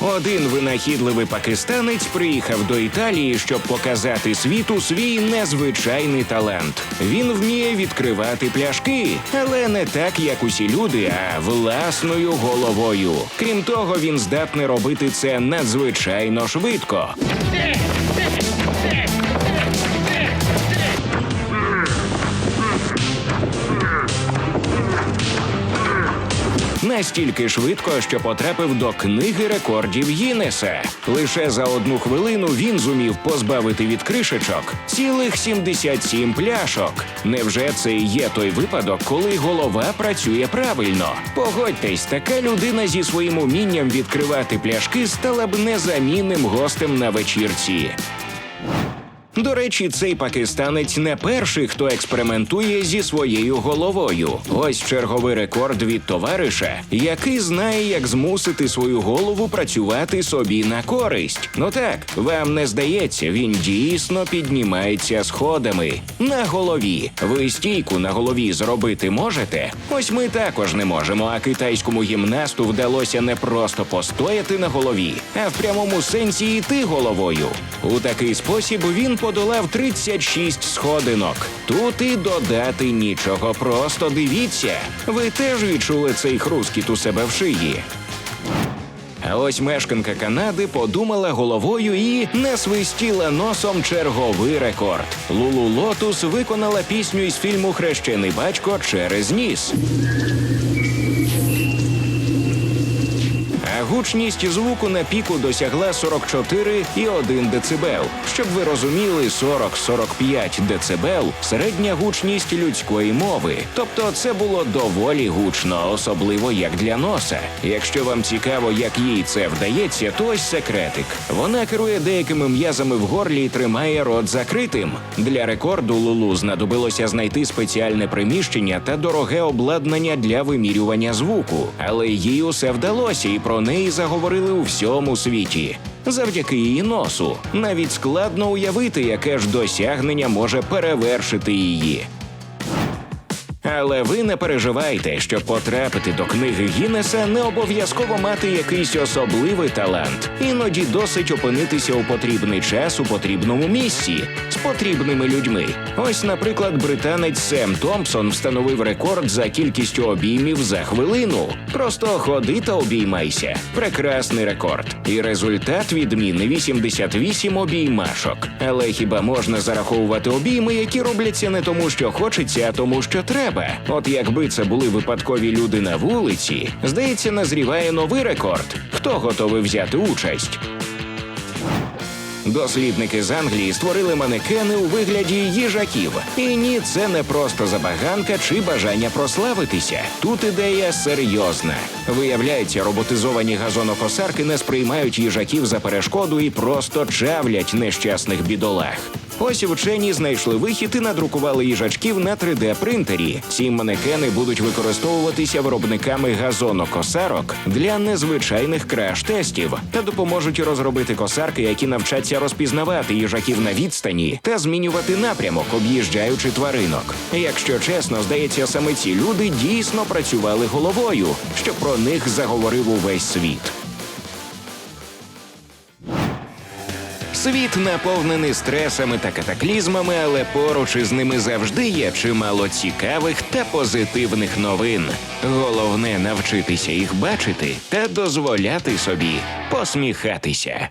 Один винахідливий пакистанець приїхав до Італії, щоб показати світу свій незвичайний талант. Він вміє відкривати пляшки, але не так, як усі люди, а власною головою. Крім того, він здатний робити це надзвичайно швидко. Настільки швидко, що потрапив до книги рекордів Гіннеса. Лише за одну хвилину він зумів позбавити від кришечок цілих 77 пляшок. Невже це і є той випадок, коли голова працює правильно? Погодьтесь, така людина зі своїм умінням відкривати пляшки стала б незамінним гостем на вечірці. До речі, цей пакистанець не перший, хто експериментує зі своєю головою. Ось черговий рекорд від товариша, який знає, як змусити свою голову працювати собі на користь. Ну так, вам не здається, він дійсно піднімається сходами на голові. Ви стійку на голові зробити можете? Ось ми також не можемо. А китайському гімнасту вдалося не просто постояти на голові, а в прямому сенсі йти головою. У такий спосіб він подолав 36 сходинок. Тут і додати нічого. Просто дивіться. Ви теж відчули цей хрускіт у себе в шиї. А ось мешканка Канади подумала головою і не свистіла носом черговий рекорд. Лулу Лотус виконала пісню із фільму Хрещений батько через ніс. Гучність звуку на піку досягла 44,1 децибел. Щоб ви розуміли, 40-45 децибел середня гучність людської мови. Тобто це було доволі гучно, особливо як для носа. Якщо вам цікаво, як їй це вдається, то ось секретик. Вона керує деякими м'язами в горлі і тримає рот закритим. Для рекорду Лулу знадобилося знайти спеціальне приміщення та дороге обладнання для вимірювання звуку. Але їй усе вдалося, і про неї заговорили у всьому світі. Завдяки її носу навіть складно уявити, яке ж досягнення може перевершити її. Але ви не переживайте, щоб потрапити до книги Гіннеса, не обов'язково мати якийсь особливий талант. Іноді досить опинитися у потрібний час у потрібному місці з потрібними людьми. Ось, наприклад, британець Сем Томпсон встановив рекорд за кількістю обіймів за хвилину. Просто ходи та обіймайся. Прекрасний рекорд. І результат відміни 88 обіймашок. Але хіба можна зараховувати обійми, які робляться не тому, що хочеться, а тому, що треба? От якби це були випадкові люди на вулиці, здається, назріває новий рекорд. Хто готовий взяти участь? Дослідники з Англії створили манекени у вигляді їжаків. І ні, це не просто забаганка чи бажання прославитися. Тут ідея серйозна. Виявляється, роботизовані газонокосарки не сприймають їжаків за перешкоду і просто чавлять нещасних бідолах. Ось вчені знайшли вихід і надрукували їжачків на 3D-принтері. Ці манекени будуть використовуватися виробниками газонокосарок для незвичайних краш-тестів та допоможуть розробити косарки, які навчаться розпізнавати їжаків на відстані та змінювати напрямок, об'їжджаючи тваринок. Якщо чесно, здається, саме ці люди дійсно працювали головою, що про них заговорив увесь світ. Світ наповнений стресами та катаклізмами, але поруч із ними завжди є чимало цікавих та позитивних новин. Головне навчитися їх бачити та дозволяти собі посміхатися.